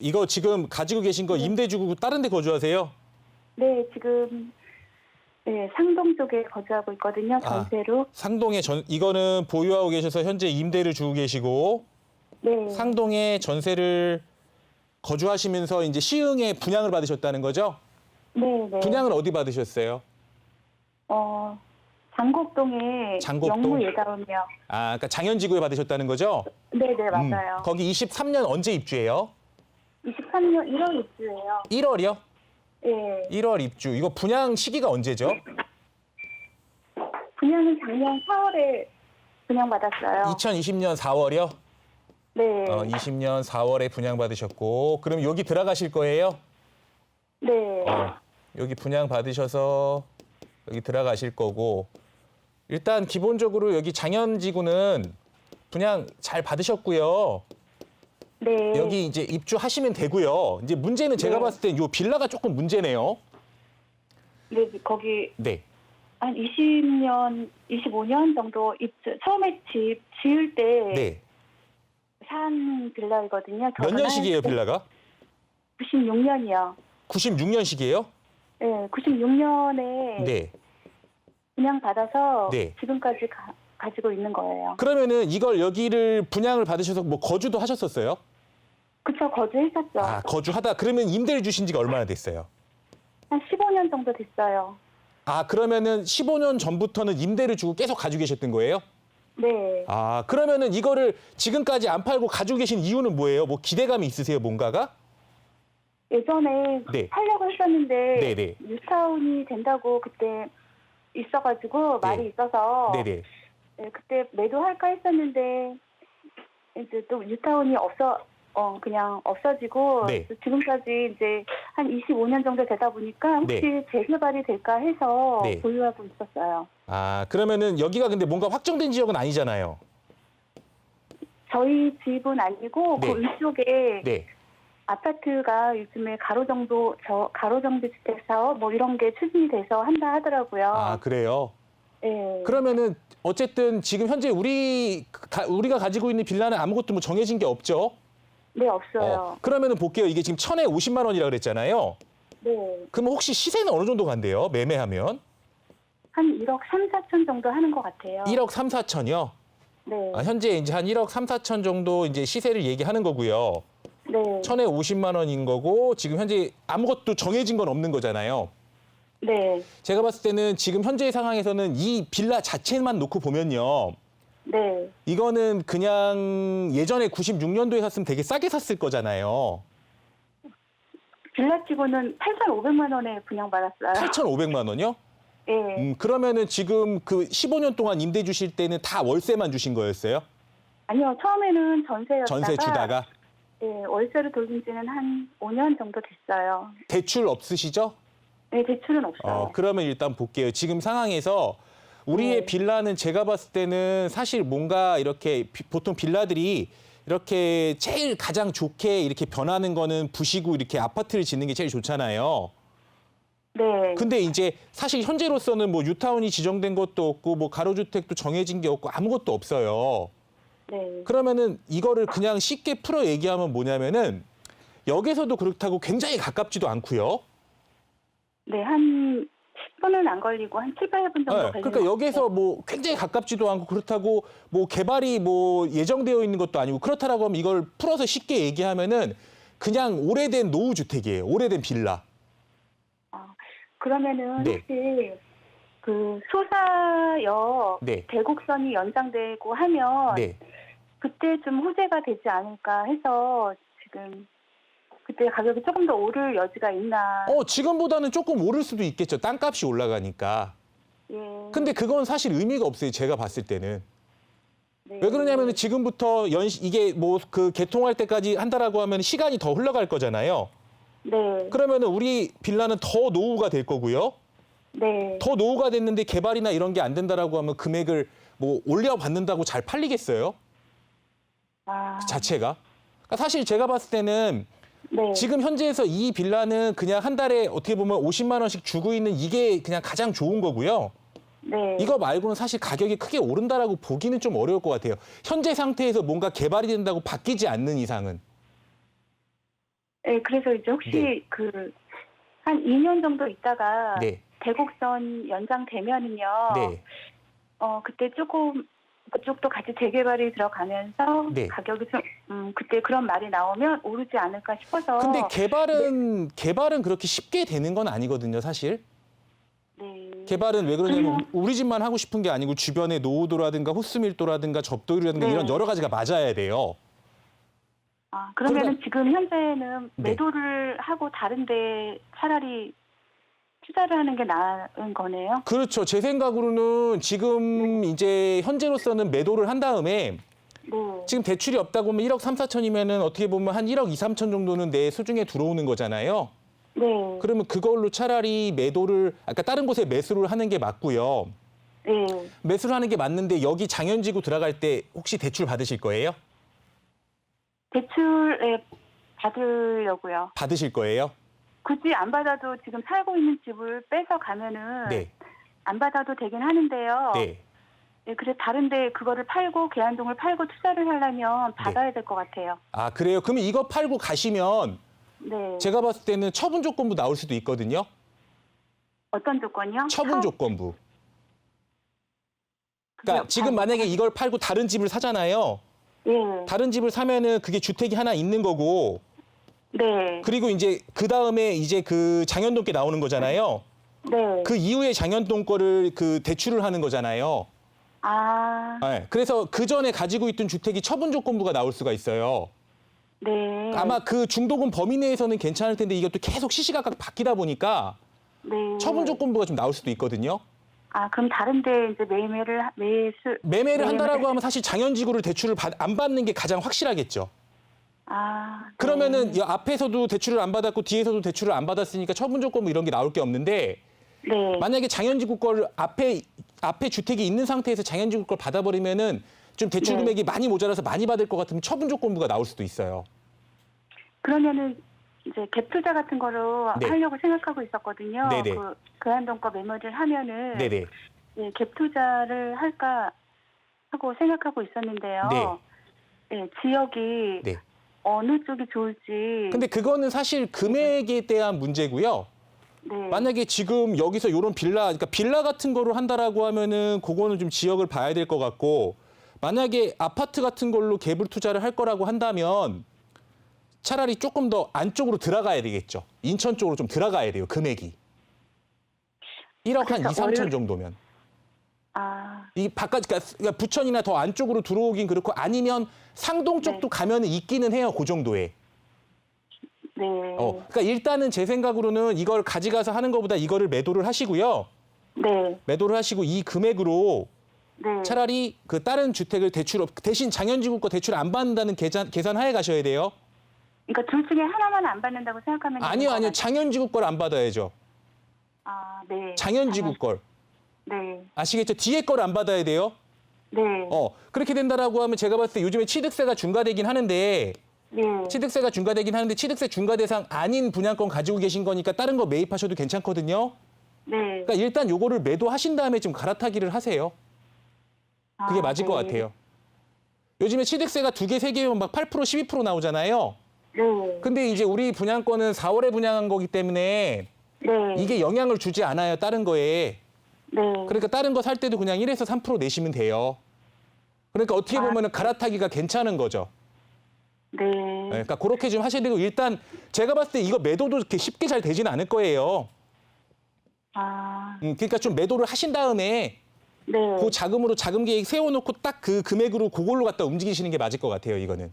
이거 지금 가지고 계신 거 임대 주고 다른 데 거주하세요? 네, 지금 네, 상동 쪽에 거주하고 있거든요. 아. 전세로. 상동에 전 이거는 보유하고 계셔서 현재 임대를 주고 계시고 네. 상동에 전세를 거주하시면서 이제 시흥에 분양을 받으셨다는 거죠? 네, 네. 분양을 어디 받으셨어요? 어, 장곡동에 장곡동? 영무 예다움이요. 아, 그러니까 장현지구에 받으셨다는 거죠? 네, 네, 음, 맞아요. 거기 23년 언제 입주해요? 23년 1월 입주예요. 1월이요? 네. 1월 입주. 이거 분양 시기가 언제죠? 분양은 작년 4월에 분양받았어요. 2020년 4월이요? 네. 어, 20년 4월에 분양 받으셨고 그럼 여기 들어가실 거예요? 네. 어, 여기 분양 받으셔서 여기 들어가실 거고 일단 기본적으로 여기 장현지구는 분양 잘 받으셨고요. 네. 여기 이제 입주하시면 되고요. 이제 문제는 제가 네. 봤을 땐 요 빌라가 조금 문제네요. 네, 거기 네. 한 20년, 25년 정도 입주, 처음에 집 지을 때 네. 산 빌라이거든요. 몇 년식이에요, 빌라가? 96년이요. 96년식이에요? 네, 96년에 네. 분양 받아서 네. 지금까지 가, 가지고 있는 거예요. 그러면은 이걸 여기를 분양을 받으셔서 뭐 거주도 하셨었어요? 그쵸, 거주했었죠. 아, 거주하다 그러면 임대를 주신 지가 얼마나 됐어요? 한 15년 정도 됐어요. 아, 그러면은 15년 전부터는 임대를 주고 계속 가지고 계셨던 거예요? 네. 아, 그러면은 이거를 지금까지 안 팔고 가지고 계신 이유는 뭐예요? 뭐 기대감이 있으세요, 뭔가가? 예전에 네. 살려고 했었는데 네, 네. 뉴타운이 된다고 그때 있어가지고 네. 말이 있어서 네네. 네, 그때 매도할까 했었는데 이제 또 뉴타운이 없어 어 그냥 없어지고 네. 지금까지 이제 한 25년 정도 되다 보니까 혹시 네. 재개발이 될까 해서 네. 보유하고 있었어요. 아, 그러면은 여기가 근데 뭔가 확정된 지역은 아니잖아요. 저희 집은 아니고 네. 그 위쪽에 네. 아파트가 요즘에 가로정도 저 가로정비 주택 사업 뭐 이런 게 추진이 돼서 한다 하더라고요. 아, 그래요? 네. 그러면은 어쨌든 지금 현재 우리 가, 우리가 가지고 있는 빌라는 아무것도 뭐 정해진 게 없죠? 네 없어요. 어, 그러면은 볼게요. 이게 지금 천에 50만 원이라 그랬잖아요. 네. 그럼 혹시 시세는 어느 정도 간대요? 매매하면? 한 1억 3, 4천 정도 하는 것 같아요. 1억 3, 4천이요? 네. 아, 현재 이제 한 1억 3, 4천 정도 이제 시세를 얘기하는 거고요. 네. 천에 50만 원인 거고 지금 현재 아무것도 정해진 건 없는 거잖아요. 네. 제가 봤을 때는 지금 현재 상황에서는 이 빌라 자체만 놓고 보면요. 네. 이거는 그냥 예전에 96년도에 샀으면 되게 싸게 샀을 거잖아요. 빌라 치고는 8,500만 원에 분양받았어요. 8,500만 원이요? 네. 음, 그러면은 지금 그 15년 동안 임대 주실 때는 다 월세만 주신 거였어요? 아니요. 처음에는 전세였다가 전세 주다가 네, 월세를 돌린 지는 한 5년 정도 됐어요. 대출 없으시죠? 네, 대출은 없어요. 어, 그러면 일단 볼게요. 지금 상황에서 우리의 네. 빌라는 제가 봤을 때는 사실 뭔가 이렇게 비- 보통 빌라들이 이렇게 제일 가장 좋게 이렇게 변하는 거는 부시고 이렇게 아파트를 짓는 게 제일 좋잖아요. 네. 근데 이제 사실 현재로서는 뭐 유타운이 지정된 것도 없고 뭐 가로주택도 정해진 게 없고 아무것도 없어요. 네. 그러면은 이거를 그냥 쉽게 풀어 얘기하면 뭐냐면은 역에서도 그렇다고 굉장히 가깝지도 않고요. 네, 한 10분은 안 걸리고 한 7, 8분 정도 네, 걸리는 그러니까 것 여기서 뭐 굉장히 가깝지도 않고 그렇다고 뭐 개발이 뭐 예정되어 있는 것도 아니고 그렇다라고 하면 이걸 풀어서 쉽게 얘기하면은 그냥 오래된 노후 주택이에요. 오래된 빌라. 아, 그러면은 네. 혹시 그 소사역 네. 대곡선이 연장되고 하면 네. 그때쯤 호재가 되지 않을까 해서 지금 그때 가격이 조금 더 오를 여지가 있나. 어, 지금보다는 조금 오를 수도 있겠죠. 땅값이 올라가니까. 예. 근데 그건 사실 의미가 없어요. 제가 봤을 때는. 네. 왜 그러냐면 지금부터 연 이게 뭐 그 개통할 때까지 한다라고 하면 시간이 더 흘러갈 거잖아요. 네. 그러면은 우리 빌라는 더 노후가 될 거고요. 네. 더 노후가 됐는데 개발이나 이런 게 안 된다라고 하면 금액을 뭐 올려 받는다고 잘 팔리겠어요? 아, 그 자체가. 그러니까 사실 제가 봤을 때는 네. 지금 현재에서 이 빌라는 그냥 한 달에 어떻게 보면 50만 원씩 주고 있는 이게 그냥 가장 좋은 거고요. 네. 이거 말고는 사실 가격이 크게 오른다라고 보기는 좀 어려울 것 같아요. 현재 상태에서 뭔가 개발이 된다고 바뀌지 않는 이상은. 네, 그래서 이제 혹시 네. 그 한 2년 정도 있다가 네. 대곡선 연장되면은요. 네. 어 그때 조금 그쪽도 같이 재개발이 들어가면서 네. 가격이 좀 음, 그때 그런 말이 나오면 오르지 않을까 싶어서. 근데 개발은 네. 개발은 그렇게 쉽게 되는 건 아니거든요, 사실. 네. 개발은 왜 그러냐면? 우리 집만 하고 싶은 게 아니고 주변에 노후도라든가 호수밀도라든가 접도율이라든가 네. 이런 여러 가지가 맞아야 돼요. 아 그러니까- 지금 현재는 네. 매도를 하고 다른데 차라리 투자를 하는 게 나은 거네요. 그렇죠. 제 생각으로는 지금 이제 현재로서는 매도를 한 다음에 네. 지금 대출이 없다고 하면 1억 3, 4천이면은 어떻게 보면 한 1억 2, 3천 정도는 내 수중에 들어오는 거잖아요. 네. 그러면 그걸로 차라리 매도를 아까 다른 곳에 매수를 하는 게 맞고요. 네. 매수를 하는 게 맞는데 여기 장현지구 들어갈 때 혹시 대출 받으실 거예요? 대출에 받으려고요. 받으실 거예요? 굳이 안 받아도 지금 살고 있는 집을 빼서 가면은 네. 안 받아도 되긴 하는데요. 네. 네, 그래 다른데 그거를 팔고 계안동을 팔고 투자를 네. 하려면 받아야 될 것 같아요. 아, 그래요? 그러면 이거 팔고 가시면 네. 제가 봤을 때는 처분 조건부 나올 수도 있거든요. 어떤 조건이요? 처분 처- 조건부. 그게 그러니까 지금 다- 만약에 이걸 팔고 다른 집을 사잖아요. 예. 다른 집을 사면은 그게 주택이 하나 있는 거고 네. 그리고 이제 그 다음에 이제 그 장현동 께 나오는 거잖아요. 네. 그 이후에 장현동 거를 그 대출을 하는 거잖아요. 아, 네. 그래서 그 전에 가지고 있던 주택이 처분 조건부가 나올 수가 있어요. 네. 아마 그 중도금 범위 내에서는 괜찮을 텐데 이것도 계속 시시각각 바뀌다 보니까 네. 처분 조건부가 좀 나올 수도 있거든요. 아, 그럼 다른데 이제 매매를 하- 매수 매매를 네. 한다라고 하면 사실 장현지구를 대출을 받- 안 받는 게 가장 확실하겠죠. 아, 그러면은 네. 이 앞에서도 대출을 안 받았고 뒤에서도 대출을 안 받았으니까 처분 조건부 이런 게 나올 게 없는데 네. 만약에 장현지구 걸 앞에 앞에 주택이 있는 상태에서 장현지구 걸 받아버리면은 좀 대출 네. 금액이 많이 모자라서 많이 받을 것 같으면 처분 조건부가 나올 수도 있어요. 그러면은 이제 갭 투자 같은 거로 네. 하려고 생각하고 있었거든요. 네네. 그 그한동 거 매매를 하면은 네네. 예, 갭 투자를 할까 하고 생각하고 있었는데요. 네. 예, 지역이 네. 어느 쪽이 좋을지. 근데 그거는 사실 금액에 대한 문제고요. 네. 만약에 지금 여기서 이런 빌라, 그러니까 빌라 같은 거를 한다라고 하면은 그거는 좀 지역을 봐야 될 것 같고 만약에 아파트 같은 걸로 갭을 투자를 할 거라고 한다면 차라리 조금 더 안쪽으로 들어가야 되겠죠. 인천 쪽으로 좀 들어가야 돼요, 금액이. 1억 한 2, 그래서 3천 월- 정도면. 아, 이 바깥, 그러니까 그러니까 부천이나 더 안쪽으로 들어오긴 그렇고 아니면 상동 쪽도 가면은 있기는 해요, 그 정도에. 네. 어, 그러니까 일단은 제 생각으로는 이걸 가져가서 하는 것보다 이거를 매도를 하시고요. 네. 매도를 하시고 이 금액으로 네. 차라리 그 다른 주택을 대출 없- 대신 장현지구 거 대출 안 받는다는 계산 계산하에 가셔야 돼요. 그러니까 둘 중에 하나만 안 받는다고 생각하면 되는 아니요, 아니요. 거잖아요. 장현지구 걸 안 받아야죠. 아, 네. 장현지구 걸. 네. 아시겠죠? 뒤에 걸 안 받아야 돼요. 네. 어, 그렇게 된다라고 하면 제가 봤을 때 요즘에 취득세가 중과되긴 하는데 네. 취득세가 중과되긴 하는데 취득세 중과 대상 아닌 분양권 가지고 계신 거니까 다른 거 매입하셔도 괜찮거든요. 네. 그러니까 일단 요거를 매도하신 다음에 좀 갈아타기를 하세요. 그게 아, 맞을 것 네. 같아요. 요즘에 취득세가 두 개, 세 개면 막 8%, 12% 나오잖아요. 네. 근데 이제 우리 분양권은 4월에 분양한 거기 때문에 네. 이게 영향을 주지 않아요, 다른 거에. 네. 그러니까 다른 거 살 때도 그냥 1에서 3% 내시면 돼요. 그러니까 어떻게 아. 보면 은 갈아타기가 괜찮은 거죠. 네. 네, 그러니까 그렇게 좀 하셔야 되고 일단 제가 봤을 때 이거 매도도 그렇게 쉽게 잘 되지는 않을 거예요. 아, 음, 그러니까 좀 매도를 하신 다음에 네. 그 자금으로 자금 계획 세워놓고 딱 그 금액으로 그걸로 갖다 움직이시는 게 맞을 것 같아요, 이거는.